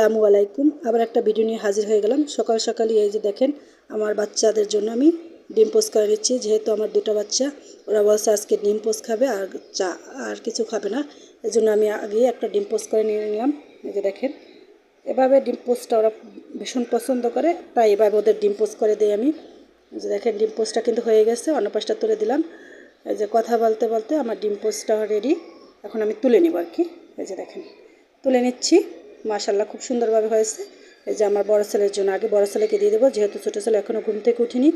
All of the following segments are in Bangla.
আসসালামু আলাইকুম। আবার একটা ভিডিও নিয়ে হাজির হয়ে গেলাম। সকাল সকালই এই যে দেখেন, আমার বাচ্চাদের জন্য আমি ডিম পোস্ট করে নিচ্ছি যেহেতু আমার দুটো বাচ্চা, ওরা বলছে আজকে ডিম পোস্ট খাবে আর চা, আর কিছু খাবে না। এই জন্য আমি আগেই একটা ডিম পোস্ট করে নিয়ে নিলাম। এই যে দেখেন, এভাবে ডিম পোস্টটা ওরা ভীষণ পছন্দ করে, তাই এভাবে ওদের ডিম পোস্ট করে দিই আমি। যে দেখেন, ডিম পোস্টটা কিন্তু হয়ে গেছে অন্য পাশটা তুলে দিলাম। এই যে কথা বলতে বলতে আমার ডিম পোস্টটা রেডি এখন আমি তুলে নিব আর কি। এই যে দেখেন, তুলে নিচ্ছি। মাশাল্লাহ খুব সুন্দরভাবে হয়েছে। এই যে আমার বড় ছেলের জন্য, আগে বড় ছেলেকে দিয়ে দেবো, যেহেতু ছোটো ছেলে এখনও ঘুম থেকে উঠিনি,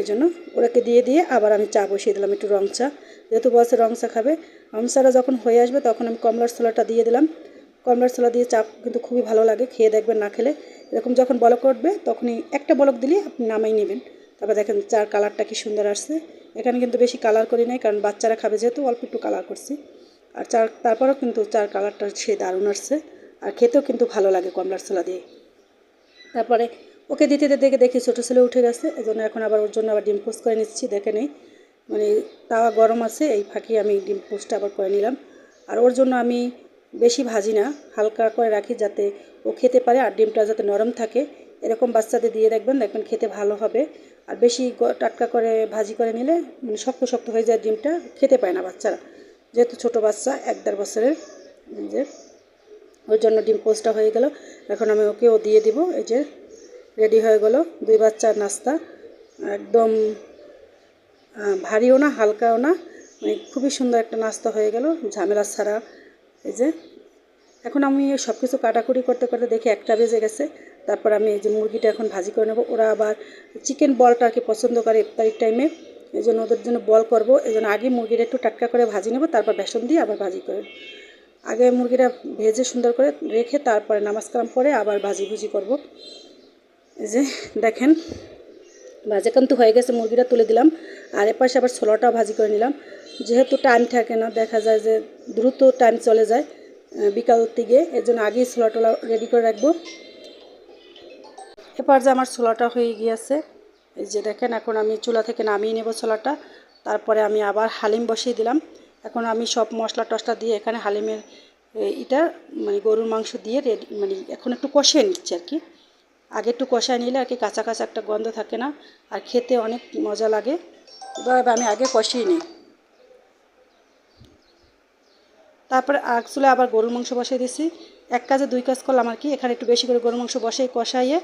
এই জন্য ওরাকে দিয়ে দিয়ে আবার আমি চা বসিয়ে দিলাম, একটু রং চা। যেহেতু বলছে রং চা খাবে রং চাটা যখন হয়ে আসবে তখন আমি কমলার ছোলাটা দিয়ে দিলাম। কমলার ছোলা দিয়ে চা কিন্তু খুবই ভালো লাগে, খেয়ে দেখবেন না খেলে। এরকম যখন বলক উঠবে, তখনই একটা বলক দিলে আপনি নামাই নেবেন। তারপর দেখেন চার কালারটা কি সুন্দর আসছে। এখানে কিন্তু বেশি কালার করি নাই, কারণ বাচ্চারা খাবে যেহেতু অল্প একটু কালার করছি। আর চার, তারপরেও কিন্তু চার কালারটা সে দারুণ আসছে। আর খেতেও কিন্তু ভালো লাগে কমলার ছোলা দিয়ে। তারপরে ওকে দিতে দিতে দেখে দেখি ছোটো ছেলে উঠে গেছে এই জন্য এখন আবার ওর জন্য আবার ডিম পোস্ট করে নিচ্ছি, দেখে নেই। মানে তাওয়া গরম আছে, এই ফাঁকি আমি ডিম পোস্টটা আবার করে নিলাম। আর ওর জন্য আমি বেশি ভাজি না, হালকা করে রাখি যাতে ও খেতে পারে আর ডিমটা যাতে নরম থাকে। এরকম বাচ্চাদের দিয়ে দেখবেন দেখবেন খেতে ভালো হবে। আর বেশি টাটকা করে ভাজি করে নিলে মানে শক্ত শক্ত হয়ে যায় ডিমটা, খেতে পায় না বাচ্চারা। যেহেতু ছোটো বাচ্চা, এক দেড় বছরের যে ওর জন্য ডিম পোস্টটা হয়ে গেল। এখন আমি ওকেও দিয়ে দিব। এই যে রেডি হয়ে গেল। দুই বাচ্চার নাস্তা। একদম ভারীও না, হালকাও না। মানে খুবই সুন্দর একটা নাস্তা হয়ে গেল, ঝামেলা ছাড়া। এই যে, এখন আমি সব কিছু কাটাকুটি করতে করতে দেখি একটা বেজে গেছে। তারপর আমি এই যে মুরগিটা এখন ভাজি করে নেব। ওরা আবার চিকেন বলটা আর কি পছন্দ করে ইফতারির টাইমে এই জন্য ওদের জন্য বল করব। এই জন্য আগে মুরগিটা একটু টাটকা করে ভাজি নেব। তারপর বেসন দিয়ে আবার ভাজি করে আগে মুরগিটা ভেজে সুন্দর করে রেখে তারপরে নামাজ কালাম পরে আবার ভাজি ভুজি করব। এই যে দেখেন, ভাজা কিন্তু হয়ে গেছে, মুরগিটা তুলে দিলাম। আর এপাশে আবার ছোলাটাও ভাজি করে নিলাম। যেহেতু টাইম থাকে না, দেখা যায় যে দ্রুত টাইম চলে যায় বিকাল দিকে। এর জন্য আগেই ছোলা টোলা রেডি করে রাখব। এবার যে আমার ছোলাটা হয়ে গিয়েছে, এই যে দেখেন, এখন আমি চুলা থেকে নামিয়ে নেব ছোলাটা। তারপরে আমি আবার হালিম বসিয়ে দিলাম। এখন আমি সব মশলা টশলা দিয়ে এখানে হালিমের এটা মানে গরুর মাংস দিয়ে রেডি মানে এখন একটু কষিয়ে নিচ্ছি আর কি। আগে একটু কষায় নিলে আর কি কাঁচা কাঁচা একটা গন্ধ থাকে না, আর খেতে অনেক মজা লাগে। এবার আমি আগে কষিয়ে নিই। তারপরে চুলে আবার গরুর মাংস বসিয়ে দিছি। এক কাজে দুই কাজ করলাম আর কি, এখানে একটু বেশি করে গরুর মাংস বসিয়ে, কষাইয়ে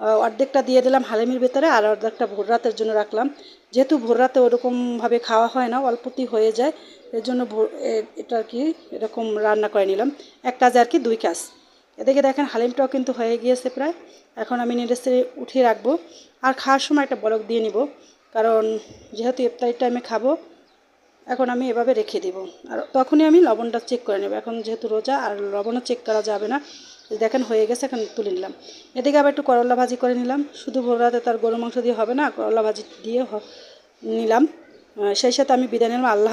অর্ধেকটা দিয়ে দিলাম হালিমের ভেতরে আর অর্ধেকটা ভোর রাতের জন্য রাখলাম। যেহেতু ভোর রাতে ওরকমভাবে খাওয়া হয় না, অল্পতেই হয়ে যায় এর জন্য এটা আর কি এরকম রান্না করে নিলাম। এক কাজে আর কি, দুই কাজ। এদিকে দেখেন হালিমটাও কিন্তু হয়ে গিয়েছে প্রায়। এখন আমি নেড়েছে উঠিয়ে রাখব। আর খাওয়ার সময় একটা বলক দিয়ে নিব, কারণ যেহেতু ইফতারির টাইমে খাব এখন আমি এভাবে রেখে দেবো। আর তখনই আমি লবণটা চেক করে নেব। এখন যেহেতু রোজা আর লবণও চেক করা যাবে না, দেখেন হয়ে গেছে, এখন তুলে নিলাম। এদিকে আবার একটু করলা ভাজি করে নিলাম। শুধু ভোর রাতে তার গরু মাংস দিয়ে হবে না, করলা ভাজি দিয়ে নিলাম। সেই সাথে আমি বিদায় নিলাম আল্লাহ